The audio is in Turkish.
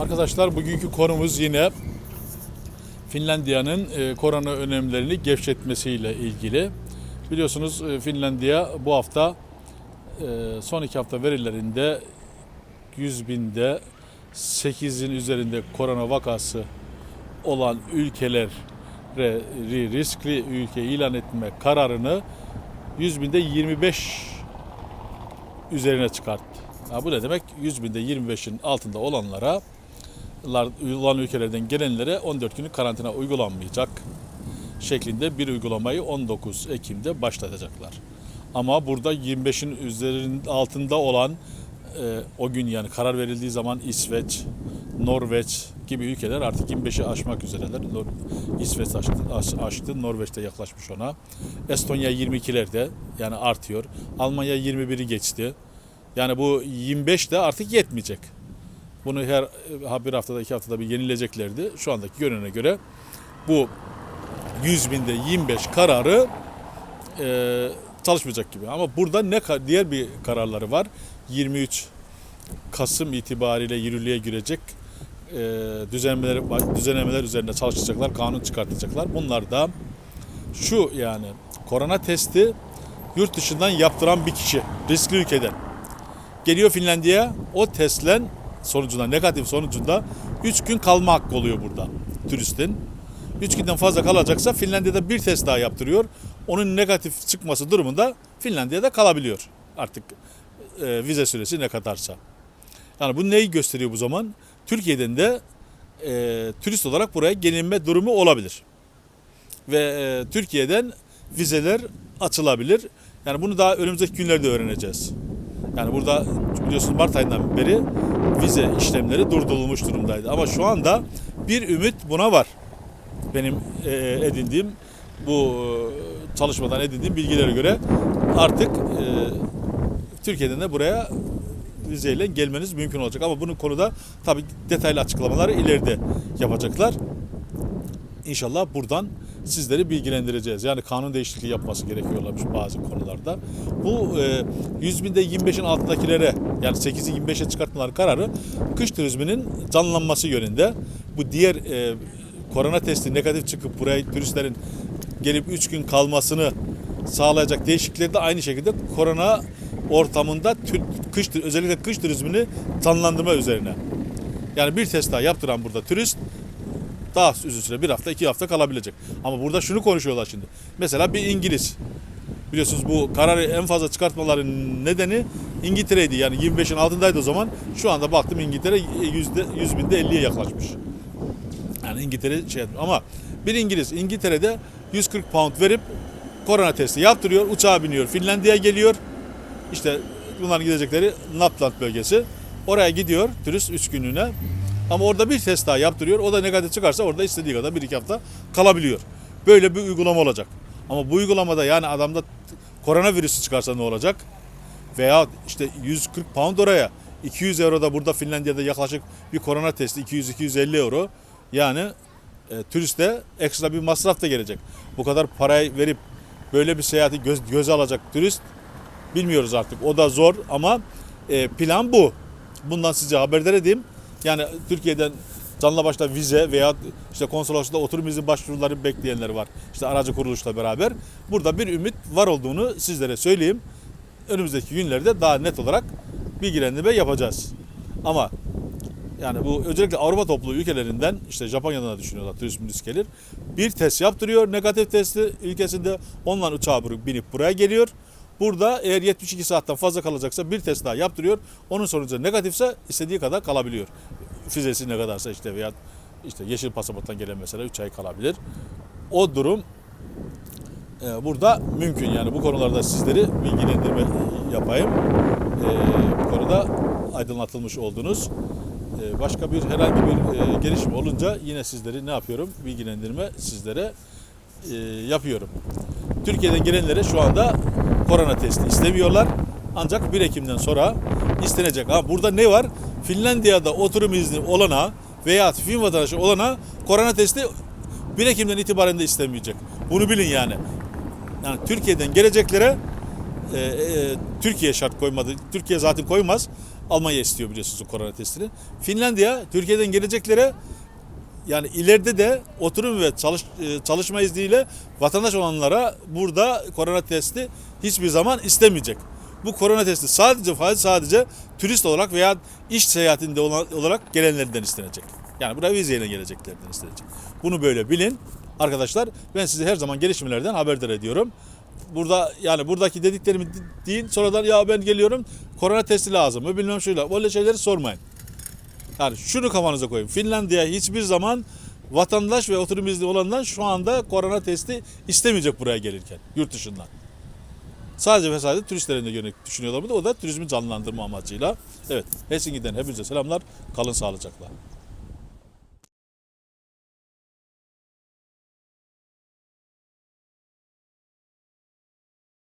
Arkadaşlar bugünkü konumuz yine Finlandiya'nın e, korona önlemlerini gevşetmesiyle ilgili. Biliyorsunuz e, Finlandiya bu hafta e, son iki hafta verilerinde 100 binde 8'in üzerinde korona vakası olan ülkelere riskli ülke ilan etme kararını 100 binde 25 üzerine çıkarttı. Ha, bu ne demek? 100 binde 25'in altında olanlara lar- olan ülkelerden gelenlere 14 günlük karantina uygulanmayacak şeklinde bir uygulamayı 19 Ekim'de başlatacaklar. Ama burada 25'in üzerinin altında olan e, o gün yani karar verildiği zaman İsveç, Norveç gibi ülkeler artık 25'i aşmak üzereler. Nor- İsveç aştı, aş- aştı, Norveç'te yaklaşmış ona. Estonya 22'lerde yani artıyor. Almanya 21'i geçti. Yani bu 25 de artık yetmeyecek. Bunu her bir haftada iki haftada bir yenileceklerdi. Şu andaki görünene göre bu 100 binde 25 kararı e, çalışmayacak gibi. Ama burada ne diğer bir kararları var. 23 Kasım itibariyle yürürlüğe girecek e, düzenlemeler, düzenlemeler üzerinde çalışacaklar, kanun çıkartacaklar. Bunlar da şu yani korona testi yurt dışından yaptıran bir kişi riskli ülkeden geliyor Finlandiya'ya o testten sonucunda negatif sonucunda 3 gün kalma hakkı oluyor burada turistin. 3 günden fazla kalacaksa Finlandiya'da bir test daha yaptırıyor. Onun negatif çıkması durumunda Finlandiya'da kalabiliyor. Artık e, vize süresi ne kadarsa. Yani bu neyi gösteriyor bu zaman? Türkiye'den de e, turist olarak buraya gelinme durumu olabilir. Ve e, Türkiye'den vizeler açılabilir. Yani bunu daha önümüzdeki günlerde öğreneceğiz. Yani burada biliyorsunuz Mart ayından beri vize işlemleri durdurulmuş durumdaydı. Ama şu anda bir ümit buna var. Benim e, edindiğim bu e, çalışmadan edindiğim bilgilere göre artık e, Türkiye'den de buraya vizeyle gelmeniz mümkün olacak. Ama bunun konuda tabii detaylı açıklamaları ileride yapacaklar. İnşallah buradan sizleri bilgilendireceğiz. Yani kanun değişikliği yapması gerekiyorlarmış bazı konularda. Bu e, 100 binde 25'in altındakilere yani 8'i 25'e çıkartmaları kararı kış turizminin canlanması yönünde. Bu diğer e, korona testi negatif çıkıp buraya turistlerin gelip 3 gün kalmasını sağlayacak değişiklikleri de aynı şekilde korona ortamında kış özellikle kış turizmini canlandırma üzerine. Yani bir test daha yaptıran burada turist daha uzun süre bir hafta iki hafta kalabilecek. Ama burada şunu konuşuyorlar şimdi. Mesela bir İngiliz. Biliyorsunuz bu kararı en fazla çıkartmaların nedeni İngiltere'ydi. Yani 25'in altındaydı o zaman. Şu anda baktım İngiltere yüzde, 100 binde 50'ye yaklaşmış. Yani İngiltere şey. Ama bir İngiliz İngiltere'de 140 pound verip korona testi yaptırıyor. Uçağa biniyor. Finlandiya'ya geliyor. İşte bunların gidecekleri Lapland bölgesi. Oraya gidiyor turist 3 günlüğüne. Ama orada bir test daha yaptırıyor. O da negatif çıkarsa orada istediği kadar bir iki hafta kalabiliyor. Böyle bir uygulama olacak. Ama bu uygulamada yani adamda koronavirüsü çıkarsa ne olacak? Veya işte 140 pound oraya. 200 euro da burada Finlandiya'da yaklaşık bir korona testi 200-250 euro. Yani e, turiste ekstra bir masraf da gelecek. Bu kadar parayı verip böyle bir seyahati göz, göze alacak turist bilmiyoruz artık. O da zor ama e, plan bu. Bundan size haberdar edeyim. Yani Türkiye'den canla başla vize veya işte konsolosluğunda oturum izni başvuruları bekleyenler var. İşte aracı kuruluşla beraber. Burada bir ümit var olduğunu sizlere söyleyeyim. Önümüzdeki günlerde daha net olarak bilgilendirme yapacağız. Ama yani bu özellikle Avrupa topluluğu ülkelerinden işte Japonya'dan da düşünüyorlar turizm risk gelir. Bir test yaptırıyor negatif testi ülkesinde onunla uçağa binip buraya geliyor. Burada eğer 72 saatten fazla kalacaksa bir test daha yaptırıyor. Onun sonucu negatifse istediği kadar kalabiliyor. Fizesi ne kadarsa işte veya işte yeşil pasaporttan gelen mesela 3 ay kalabilir. O durum e, burada mümkün yani bu konularda sizleri bilgilendirme yapayım. E, bu konuda aydınlatılmış oldunuz. E, başka bir herhangi bir e, gelişme olunca yine sizleri ne yapıyorum? Bilgilendirme sizlere e, yapıyorum. Türkiye'den gelenlere şu anda korona testi istemiyorlar. Ancak 1 Ekim'den sonra istenecek. Ha, burada ne var? Finlandiya'da oturum izni olana veya Fin vatandaşı olana korona testi 1 Ekim'den itibaren de istenmeyecek. Bunu bilin yani. Yani Türkiye'den geleceklere e, e, Türkiye şart koymadı. Türkiye zaten koymaz. Almanya istiyor biliyorsunuz korona testini. Finlandiya Türkiye'den geleceklere yani ileride de oturum ve çalış, e, çalışma izniyle vatandaş olanlara burada korona testi hiçbir zaman istemeyecek. Bu korona testi sadece sadece, turist olarak veya iş seyahatinde olarak gelenlerden istenecek. Yani buraya vizeyle geleceklerden istenecek. Bunu böyle bilin. Arkadaşlar ben sizi her zaman gelişmelerden haberdar ediyorum. Burada yani buradaki dediklerimi di- deyin sonradan ya ben geliyorum korona testi lazım mı bilmem şöyle böyle şeyleri sormayın. Yani şunu kafanıza koyun. Finlandiya hiçbir zaman vatandaş ve oturum izni olandan şu anda korona testi istemeyecek buraya gelirken yurt dışından. Sadece ve sadece turistlerin de yönelik düşünüyorlar. Bu da o da turizmi canlandırma amacıyla. Evet Helsinki'den hepinize selamlar. Kalın sağlıcakla.